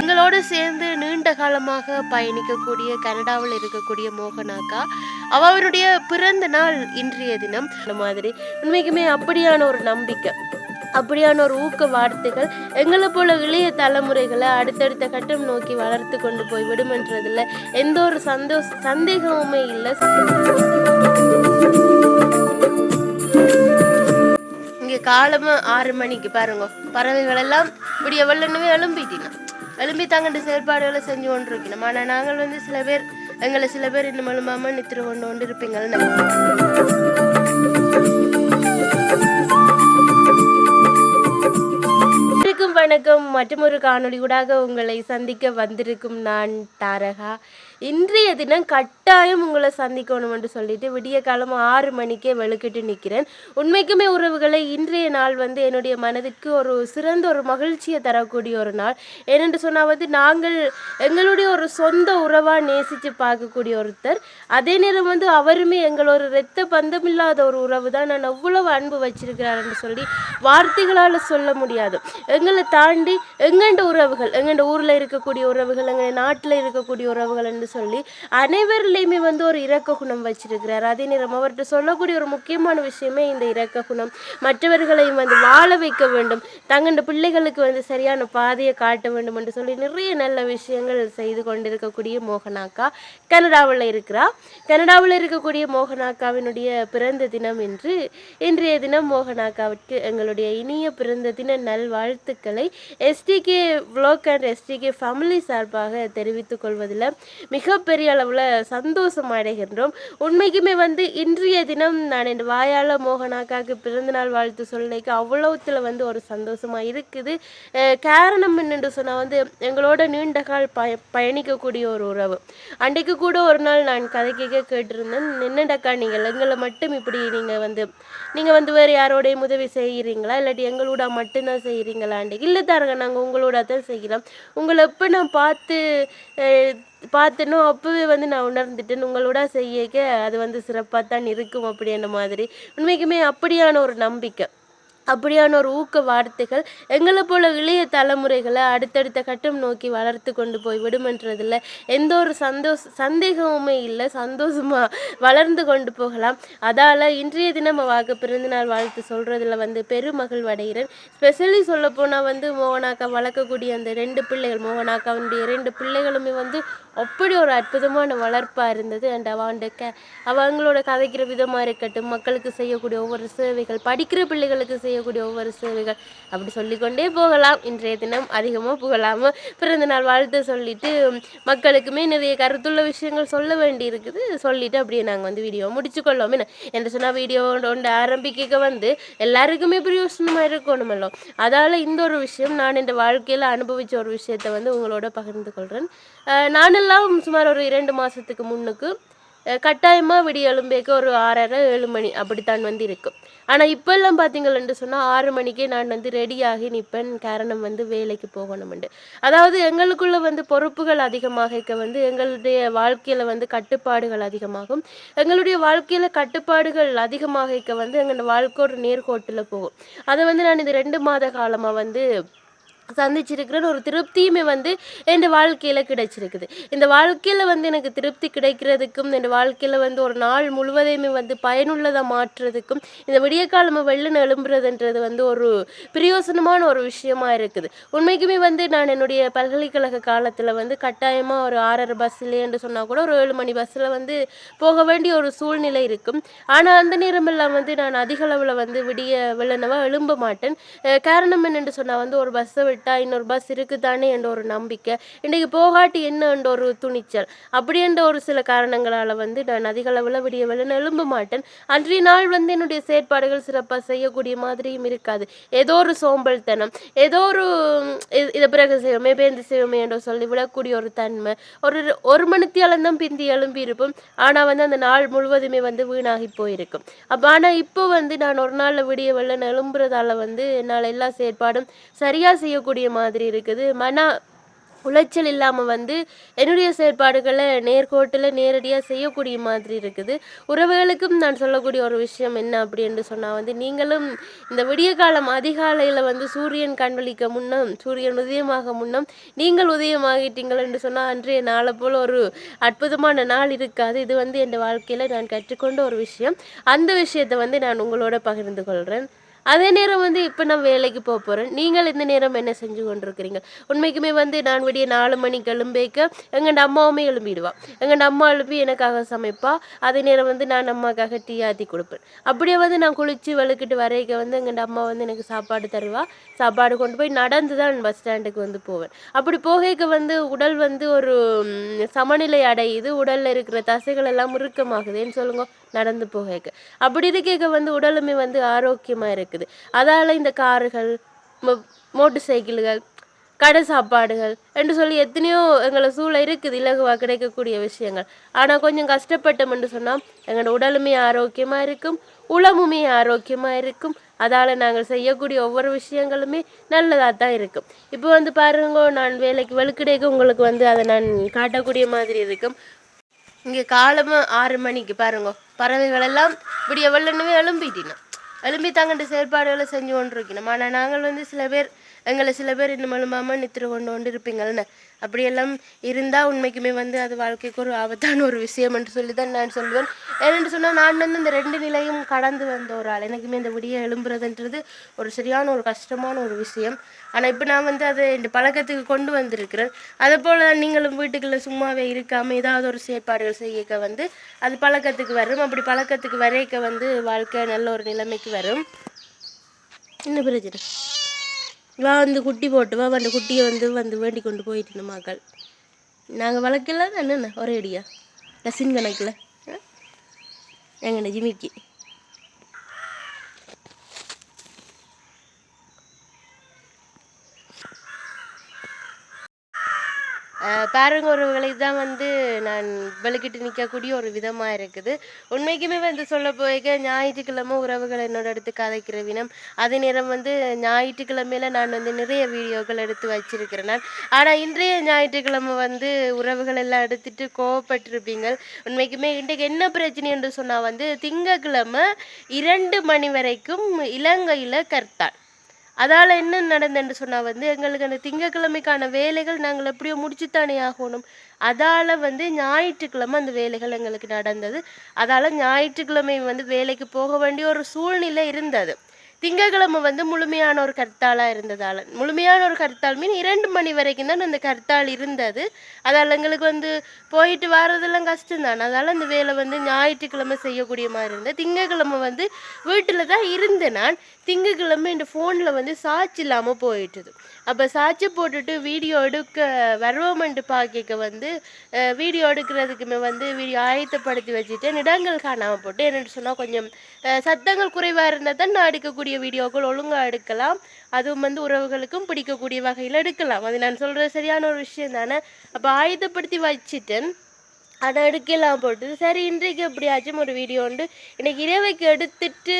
எங்களோடு சேர்ந்து நீண்ட காலமாக பயணிக்கக்கூடிய கனடாவில் இருக்கக்கூடிய மோகனாக்கா அவருடைய பிறந்த நாள் இன்றைய தினம். இந்த மாதிரி உண்மைக்குமே அப்படியான ஒரு நம்பிக்கை அப்படியான ஒரு ஊக்க வார்த்தைகள் எங்களை போல இளைய தலைமுறைகளை அடுத்தடுத்த கட்டம் நோக்கி வளர்த்து கொண்டு போய் விடுமன்றதுல எந்த ஒரு சந்தோஷ சந்தேகமுமே இல்லை. இங்கே காலமா ஆறு மணிக்கு பாருங்க. பறவைகள் எல்லாம் விடிய வெள்ளனவே எழும்பிட்டினா எழும்பி தங்கள்ட்ட செயல்பாடுகளை செஞ்சு கொண்டு இருக்கணும் ஆனால் நாங்கள் வந்து சில பேர் எங்களை சில பேர் இன்னும் எழும்பாம நித்திர கொண்டு கொண்டு இருப்பீங்கன்னு வணக்கம் வணக்கம். ஒரு காணொளி ஊடாக உங்களை சந்திக்க வந்திருக்கும் நான் தாரகா. இன்றைய தினம் கட்டாயம் உங்களை சந்திக்கணும் என்று சொல்லிட்டு விடிய காலம் ஆறு மணிக்கே வெளுக்கிட்டு நிற்கிறேன் உண்மைக்குமே உறவுகளை இன்றைய நாள் வந்து என்னுடைய மனதிற்கு ஒரு சிறந்த ஒரு மகிழ்ச்சியை தரக்கூடிய ஒரு நாள். ஏனென்று சொன்னால் வந்து நாங்கள் எங்களுடைய ஒரு சொந்த உறவாக நேசித்து பார்க்கக்கூடிய ஒருத்தர். அதே நேரம் வந்து அவருமே எங்களோட இரத்த பந்தம் இல்லாத ஒரு உறவு தான். நான் அவ்வளவு அன்பு வச்சிருக்கிறாருன்னு சொல்லி வார்த்தைகளால் சொல்ல முடியாது. எங்களை தாண்டி எங்கண்ட உறவுகள் எங்கண்ட ஊரில் இருக்கக்கூடிய உறவுகள் எங்கள் நாட்டில் இருக்கக்கூடிய உறவுகள் என்று சொல்லி அனைவரிலையுமே வந்து ஒரு இரக்க குணம் வச்சிருக்கிறார். அதே நேரம் அவர்கிட்ட சொல்லக்கூடிய ஒரு முக்கியமான விஷயமே இந்த இரக்க குணம். மற்றவர்களையும் வந்து வாழ வைக்க வேண்டும். தங்கண்ட பிள்ளைகளுக்கு வந்து சரியான பாதையை காட்ட வேண்டும் என்று சொல்லி நிறைய நல்ல விஷயங்கள் செய்து கொண்டிருக்கக்கூடிய மோகனாக்கா கனடாவில் இருக்கிறா கனடாவில் இருக்கக்கூடிய மோகனாக்காவினுடைய பிறந்த தினம் என்று இன்றைய தினம் மோகனாக்காவிற்கு எங்களுடைய இனிய பிறந்த தின நல்வாழ்த்துக்களை STK vlog and STK family சார்பாக தெரிவித்துக் கொள்வதில் மிகப்பெரிய அளவில் சந்தோஷம் அடைகின்றோம் உண்மைக்குமே வந்து இன்றைய தினம் நான் என் வாயால் மோகனாக்காவுக்கு பிறந்தநாள் வாழ்த்து சொல்லிக்கு அவ்வளோத்தில் வந்து ஒரு சந்தோஷமாக இருக்குது. காரணம் என்னென்று சொன்னால் வந்து எங்களோட நீண்ட கால் பய பயணிக்கக்கூடிய ஒரு உறவு. அன்றைக்கு கூட ஒரு நாள் நான் கதை கேட்க கேட்டிருந்தேன். என்னடாக்கா நீங்கள் எங்களை மட்டும் இப்படி நீங்கள் வந்து நீங்கள் வந்து வேறு யாரோடையும் உதவி செய்கிறீங்களா இல்லாட்டி எங்களோட மட்டும்தான் செய்கிறீங்களா அன்றைக்கு இல்லை தாருங்க நாங்கள் உங்களோட தான் செய்கிறோம் உங்களை எப்போ நான் பார்த்து பார்த்தனோ அப்போவே வந்து நான் உணர்ந்துட்டேன். உங்களோட செய்யக்க அது வந்து சிறப்பாக தான் இருக்கும் அப்படின்ற மாதிரி. உண்மைக்குமே அப்படியான ஒரு நம்பிக்கை. அப்படியான ஒரு ஊக்க வார்த்தைகள் எங்களை போல இளைய தலைமுறைகளை அடுத்தடுத்த கட்டம் நோக்கி வளர்த்து கொண்டு போய் விடுமன்றதில் எந்த ஒரு சந்தோஷ சந்தேகமுமே இல்லை. சந்தோஷமாக வளர்ந்து கொண்டு போகலாம். அதால் இன்றைய தினம் வாக்கு பிறந்தநாள் வாழ்த்து சொல்கிறதுல வந்து பெருமகிழ்வு அடைகிறேன் ஸ்பெஷலி சொல்லப்போனால் வந்து மோகனாக்கா வளர்க்கக்கூடிய அந்த ரெண்டு பிள்ளைகள் மோகனாக்காவுடைய ரெண்டு பிள்ளைகளுமே வந்து அப்படி ஒரு அற்புதமான வளர்ப்பாக இருந்தது. அண்ட் அவண்ட க அவங்களோட கதைக்கிற விதமாக இருக்கட்டும் மக்களுக்கு செய்யக்கூடிய ஒவ்வொரு சேவைகள் படிக்கிற பிள்ளைகளுக்கு செய்ய செய்யக்கூடிய ஒவ்வொரு சேவைகள் அப்படி சொல்லிக்கொண்டே போகலாம். இன்றைய தினம் அதிகமாக புகழாமல் பிறந்தநாள் வாழ்த்து சொல்லிட்டு மக்களுக்குமே நிறைய கருத்துள்ள விஷயங்கள் சொல்ல வேண்டி இருக்குது சொல்லிட்டு அப்படியே நாங்கள் வந்து வீடியோ முடிச்சுக்கொள்ளோம் என்ன? என்று சொன்னால் வீடியோ ஒன்று ஆரம்பிக்க வந்து எல்லாருக்குமே பிரயோசனமாக இருக்கணுமல்லோ? அதால் இந்த ஒரு விஷயம் நான் இந்த வாழ்க்கையில் அனுபவித்த ஒரு விஷயத்தை வந்து உங்களோட பகிர்ந்து கொள்கிறேன் நானெல்லாம் சுமார் ஒரு இரண்டு மாதத்துக்கு முன்னுக்கு கட்டாயமாக விடிய எழும்பேக்க ஒரு ஆறரை ஏழு மணி அப்படித்தான் வந்து இருக்கும். ஆனால் இப்போல்லாம் பார்த்தீங்கன்னு சொன்னால் ஆறு மணிக்கே நான் வந்து ரெடியாகி நிற்பேன் காரணம் வந்து வேலைக்கு போகணும்ண்டு அதாவது எங்களுக்குள்ள வந்து பொறுப்புகள் அதிகமாக இருக்க வந்து எங்களுடைய வாழ்க்கையில் வந்து கட்டுப்பாடுகள் அதிகமாகும். எங்களுடைய வாழ்க்கையில் கட்டுப்பாடுகள் அதிகமாக இருக்க வந்து எங்களோட வாழ்க்கை ஒரு நேர்கோட்டில் போகும். அதை வந்து நான் இந்த ரெண்டு மாத காலமாக வந்து சந்திச்சிருக்கிறேன் ஒரு திருப்தியுமே வந்து என் வாழ்க்கையில் கிடைச்சிருக்குது. இந்த வாழ்க்கையில் வந்து எனக்கு திருப்தி கிடைக்கிறதுக்கும் என் வாழ்க்கையில் வந்து ஒரு நாள் முழுவதையுமே வந்து பயனுள்ளதாக மாற்றுறதுக்கும் இந்த விடிய காலம் வெள்ளன் எழும்புறதுன்றது வந்து ஒரு பிரயோசனமான ஒரு விஷயமா இருக்குது. உண்மைக்குமே வந்து நான் என்னுடைய பல்கலைக்கழக காலத்தில் வந்து கட்டாயமாக ஒரு ஆறரை பஸ்ஸில் என்று சொன்னால் கூட ஒரு ஏழு மணி பஸ்ஸில் வந்து போக வேண்டிய ஒரு சூழ்நிலை இருக்கும். ஆனால் அந்த நேரமெல்லாம் வந்து நான் அதிக அளவில் வந்து விடிய வெள்ளனவாக எழும்ப மாட்டேன். காரணம் என்னென்று சொன்னால் வந்து ஒரு பஸ்ஸை விட்டால் இன்னொரு பஸ் இருக்குதானே என்ற ஒரு நம்பிக்கை. இன்றைக்கு போகாட்டி என்ன என்ற ஒரு துணிச்சல். அப்படி என்ற ஒரு சில காரணங்களால் வந்து நான் நதிகளவில் விடிய வெள்ளன எழும்ப மாட்டேன். அன்றைய நாள் வந்து என்னுடைய செயற்பாடுகள் சிறப்பாக செய்யக்கூடிய மாதிரியும் இருக்காது. ஏதோ ஒரு சோம்பல்தனம் ஏதோ ஒரு இதை பிறகு செய்வோமே பேருந்து செய்வோமே என்று சொல்லி விடக்கூடிய ஒரு தன்மை. ஒரு ஒரு மணித்தியாலம் தான் பிந்தி எழும்பி இருப்போம். ஆனால் வந்து அந்த நாள் முழுவதுமே வந்து வீணாகி போயிருக்கும். அப்போ ஆனால் இப்போ வந்து நான் ஒரு நாளில் விடிய வெள்ளன எழும்புறதால வந்து என்னால் எல்லா செயற்பாடும் சரியாக செய்ய செய்யக்கூடிய மாதிரி இருக்குது. மன உளைச்சல் இல்லாமல் வந்து என்னுடைய செயற்பாடுகளை நேர்கோட்டில் நேரடியாக செய்யக்கூடிய மாதிரி இருக்குது. உறவுகளுக்கும் நான் சொல்லக்கூடிய ஒரு விஷயம் என்ன அப்படின்னு சொன்னால் வந்து நீங்களும் இந்த விடிய காலம் அதிகாலையில் வந்து சூரியன் கண்வழிக்க முன்னம் சூரியன் உதயமாக முன்னம் நீங்கள் உதயமாகிட்டீங்கள் என்று சொன்னால் அன்றைய நாளை போல் ஒரு அற்புதமான நாள் இருக்காது. இது வந்து என் வாழ்க்கையில் நான் கற்றுக்கொண்ட ஒரு விஷயம். அந்த விஷயத்தை வந்து நான் உங்களோட பகிர்ந்து கொள்கிறேன் அதே நேரம் வந்து இப்போ நான் வேலைக்கு போக போகிறேன் நீங்கள் இந்த நேரம் என்ன செஞ்சு கொண்டிருக்கிறீங்க? உண்மைக்குமே வந்து நான் விடிய நாலு மணிக்கு எழும்பிக்க எங்கள் அம்மாவுமே எழும்பிடுவாள் எங்கள் அம்மா எழுப்பி எனக்காக சமைப்பா. அதே நேரம் வந்து நான் அம்மாக்காக டீ ஆற்றி கொடுப்பேன். அப்படியே வந்து நான் குளித்து வழுக்கிட்டு வரைக்க வந்து எங்கள் அம்மா வந்து எனக்கு சாப்பாடு தருவா. சாப்பாடு கொண்டு போய் நடந்து தான் பஸ் ஸ்டாண்டுக்கு வந்து போவேன். அப்படி போகைக்கு வந்து உடல் வந்து ஒரு சமநிலை அடையுது. உடலில் இருக்கிற தசைகள் எல்லாம் முறுக்கமாகுதுன்னு சொல்லுங்க? நடந்து போகைக்கு. அப்படி இருக்க வந்து உடலுமே வந்து ஆரோக்கியமாக இருக்குது இருக்குது. அதால் இந்த கார்கள் மோட்டர் சைக்கிள்கள் கடை சாப்பாடுகள் என்று சொல்லி எத்தனையோ எங்களை சூழ இருக்குது இலகுவாக கிடைக்கக்கூடிய விஷயங்கள். ஆனால் கொஞ்சம் கஷ்டப்பட்டோம்னு சொன்னால் எங்களோட உடலுமே ஆரோக்கியமாக இருக்கும் உளமுமே ஆரோக்கியமாக இருக்கும். அதால் நாங்கள் செய்யக்கூடிய ஒவ்வொரு விஷயங்களுமே நல்லதாக தான் இருக்கும். இப்போ வந்து பாருங்க நான் வேலைக்கு வெளுக்கிடைக்கு உங்களுக்கு வந்து அதை நான் காட்டக்கூடிய மாதிரி இருக்கும். இங்கே காலமாக ஆறு மணிக்கு பாருங்க பறவைகள் எல்லாம் இப்படி எவ்வளோன்னு எழும்பிட்டினா. எழும்பி தாங்கண்ட செயற்பாடுகளை செஞ்சு கொண்டிருக்கணும். ஆனால் நாங்கள் வந்து சில பேர் எங்களை சில பேர் இன்னும் எழும்பாமல் நித்திர கொண்டு கொண்டு இருப்பீங்கள்னு அப்படியெல்லாம் இருந்தால் உண்மைக்குமே வந்து அது வாழ்க்கைக்கு ஒரு ஆபத்தான ஒரு விஷயம் என்று சொல்லி தான் நான் சொல்லுவேன். ஏனென்று சொன்னால் நான் வந்து இந்த ரெண்டு நிலையும் கடந்து வந்த ஒரு ஆள். எனக்குமே இந்த விடிய எழும்புறதுன்றது ஒரு சரியான ஒரு கஷ்டமான ஒரு விஷயம். ஆனால் இப்போ நான் வந்து அதை இந்த பழக்கத்துக்கு கொண்டு வந்திருக்கிறேன். அதை போல் நீங்களும் வீட்டுக்குள்ளே சும்மாவே இருக்காமல் ஏதாவது ஒரு செயற்பாடுகள் செய்யக்க வந்து அது பழக்கத்துக்கு வரும். அப்படி பழக்கத்துக்கு வரைக்க வந்து வாழ்க்கை நல்ல ஒரு நிலைமைக்கு வரும். என்ன பிரச்சனை? வா வந்து குட்டி போட்டு வா அந்த குட்டியை வந்து வந்து வேண்டி கொண்டு போயிட்டு இந்த நாங்கள் வளர்க்கல என்னென்ன? ஒரே அடியா? டசின் கணக்கில். எங்கண்ணே ஜிமிக்கி. பாருங்க உறவுகளை தான் வந்து நான் வெளிக்கிட்டு நிற்கக்கூடிய ஒரு விதமாக இருக்குது. உண்மைக்குமே வந்து சொல்ல போய்க்க ஞாயிற்றுக்கிழமை உறவுகள் என்னோட எடுத்து கதைக்கிற வினம் அதே நேரம் வந்து ஞாயிற்றுக்கிழமையில நான் வந்து நிறைய வீடியோக்கள் எடுத்து வச்சிருக்கிறேன். நான் ஆனால் இன்றைய ஞாயிற்றுக்கிழமை வந்து உறவுகள் எல்லாம் எடுத்துட்டு கோவப்பட்டிருப்பீங்க உண்மைக்குமே இன்றைக்கு என்ன பிரச்சனை என்று சொன்னால் வந்து திங்கக்கிழமை இரண்டு மணி வரைக்கும் இலங்கையில் கர்த்தான் அதால் என்ன நடந்ததுன்னு சொன்னால் வந்து எங்களுக்கு அந்த திங்கக்கிழமைக்கான வேலைகள் நாங்கள் எப்படியோ முடிச்சுத்தானே ஆகணும். அதால் வந்து ஞாயிற்றுக்கிழமை அந்த வேலைகள் எங்களுக்கு நடந்தது. அதால் ஞாயிற்றுக்கிழமை வந்து வேலைக்கு போக வேண்டிய ஒரு சூழ்நிலை இருந்தது. திங்கக்கிழமை வந்து முழுமையான ஒரு கர்த்தாலாக இருந்ததால். முழுமையான ஒரு கர்த்தால் மீன் இரண்டு மணி வரைக்கும் தான் அந்த கர்த்தால் இருந்தது. அதால் எங்களுக்கு வந்து போயிட்டு வர்றதெல்லாம் கஷ்டம்தான். அதால் அந்த வேலை வந்து ஞாயிற்றுக்கிழமை செய்யக்கூடிய மாதிரி இருந்தது. திங்கக்கிழமை வந்து வீட்டில் தான் இருந்தேன் நான். திங்கக்கிழமை இந்த ஃபோனில் வந்து சார்ஜ் இல்லாமல் போயிட்டுது. அப்போ சார்ஜ் போட்டுட்டு வீடியோ எடுக்க வருவோமென்ட்டு பார்க்க வந்து வீடியோ எடுக்கிறதுக்குமே வந்து வீடியோ ஆயத்தப்படுத்தி வச்சுட்டு இடங்கள் காணாமல் போட்டு என்னென்னு சொன்னால் கொஞ்சம் சத்தங்கள் குறைவாக இருந்தால் தான் நான் எடுக்கக்கூடிய வீடியோக்கள் ஒழுங்காக எடுக்கலாம். அதுவும் வந்து உறவுகளுக்கும் பிடிக்கக்கூடிய வகையில் எடுக்கலாம். அது நான் சொல்கிறது சரியான ஒரு விஷயம் தானே. அப்போ ஆயத்தப்படுத்தி வச்சுட்டேன் அதை எடுக்கலாம் போட்டு சரி இன்றைக்கு எப்படியாச்சும் ஒரு வீடியோ உண்டு. இன்னைக்கு இரவைக்கு எடுத்துட்டு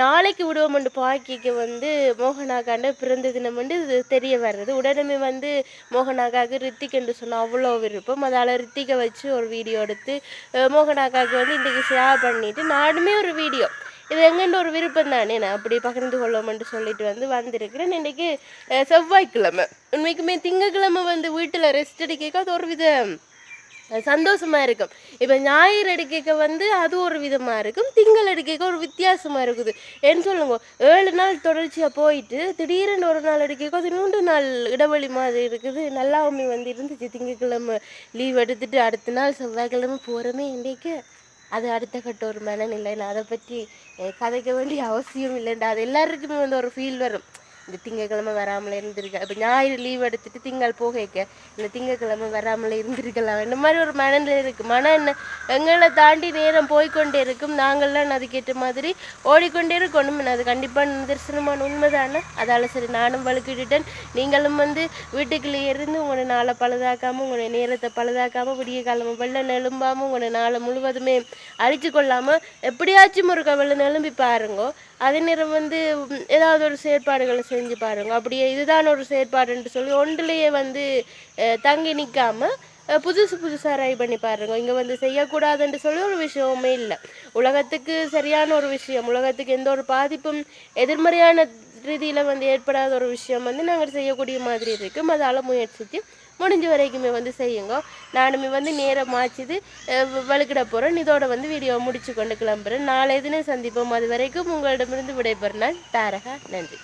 நாளைக்கு விடுவோம்னு பாக்கிக்கு வந்து மோகனாக்காண்ட பிறந்த தினம் வந்து இது தெரிய வர்றது. உடனே வந்து மோகனாக்காவுக்கு ரித்திக் என்று சொன்ன அவ்வளோ விருப்பம். அதால் ரித்திகை வச்சு ஒரு வீடியோ எடுத்து அஹ், மோகனாக்காவுக்கு வந்து இன்றைக்கு ஷேர் பண்ணிட்டு நானுமே ஒரு வீடியோ இது எங்கன்ற ஒரு விருப்பம் தானே? நான் அப்படி பகிர்ந்து கொள்ளோம்னு சொல்லிட்டு வந்து வந்திருக்கிறேன். இன்றைக்கி செவ்வாய்க்கிழமை. உண்மைக்குமே திங்கக்கிழமை வந்து வீட்டில் ரெஸ்ட் எடுக்க அது ஒரு வித சந்தோஷமாக இருக்கும். இப்போ ஞாயிறு அடிக்க வந்து அது ஒரு விதமாக இருக்கும். திங்கள் அடிக்கைக்கு ஒரு வித்தியாசமாக இருக்குது. ஏன்னு சொல்லுங்க ஏழு நாள் தொடர்ச்சியாக போயிட்டு திடீரென்று ஒரு நாள் அடிக்க அது மூன்று நாள் இடைவெளி மாதிரி இருக்குது. நல்லாவுமே வந்து இருந்துச்சு. திங்கக்கிழமை லீவ் எடுத்துட்டு அடுத்த நாள் செவ்வாய்க்கிழமை போகிறோமே இன்றைக்கு. அது அடுத்த கட்ட ஒரு மனநிலை. நான் அதை பற்றி கதைக்க வேண்டிய அவசியம் இல்லைண்டா அது எல்லாருக்குமே வந்து ஒரு ஃபீல் வரும். இந்த திங்கக்கிழமை வராமல் இருந்திருக்க. இப்போ ஞாயிறு லீவ் எடுத்துட்டு திங்கள் போகைக்க இந்த திங்கக்கிழமை வராமல இருந்திருக்கலாம். இந்த மாதிரி ஒரு மனநிலை இருக்கு. மன என்ன எங்களை தாண்டி நேரம் போய்க்கொண்டே இருக்கும். நாங்கள்லாம் அதுக்கேற்ற மாதிரி ஓடிக்கொண்டே இருக்கணும். அது கண்டிப்பாக நிதர்சனமான உண்மை தானே அதால் சரி நானும் வழுக்கிட்டுட்டேன் நீங்களும் வந்து வீட்டுக்குள்ளே இருந்து உங்களோட நாளை பழுதாக்காமல் உங்களுடைய நேரத்தை பழுதாக்காமல் விடிய காலமாக வெள்ள நெலும்பாமல் உங்களோட நாளை முழுவதுமே அழிச்சு கொள்ளாமல் எப்படியாச்சும் ஒரு கவலை நெலும்பி பாருங்கோ. அதே நேரம் வந்து ஏதாவது ஒரு செயற்பாடுகளை செஞ்சு பாருங்க. அப்படியே இதுதான் ஒரு செயற்பாடுன்னு சொல்லி ஒன்றுலேயே வந்து தங்கி நிற்காம புதுசு புதுசாக ட்ரை பண்ணி பாருங்க. இங்கே வந்து செய்யக்கூடாதுன்னு சொல்லி ஒரு விஷயமே இல்லை. உலகத்துக்கு சரியான ஒரு விஷயம் உலகத்துக்கு எந்த ஒரு பாதிப்பும் எதிர்மறையான ரீதியில் வந்து ஏற்படாத ஒரு விஷயம் வந்து நாங்கள் செய்யக்கூடிய மாதிரி இருக்கும். அதால் முயற்சித்து முடிஞ்ச வரைக்குமே வந்து செய்யுங்க. நானுமே வந்து நேரம் ஆச்சுது வழுக்கிட போகிறேன் இதோட வந்து வீடியோ முடிச்சு கொண்டு கிளம்புறேன். நாளை தினம் சந்திப்போம். அது வரைக்கும் உங்களிடமிருந்து விடைபெறும் தாரகா. நன்றி.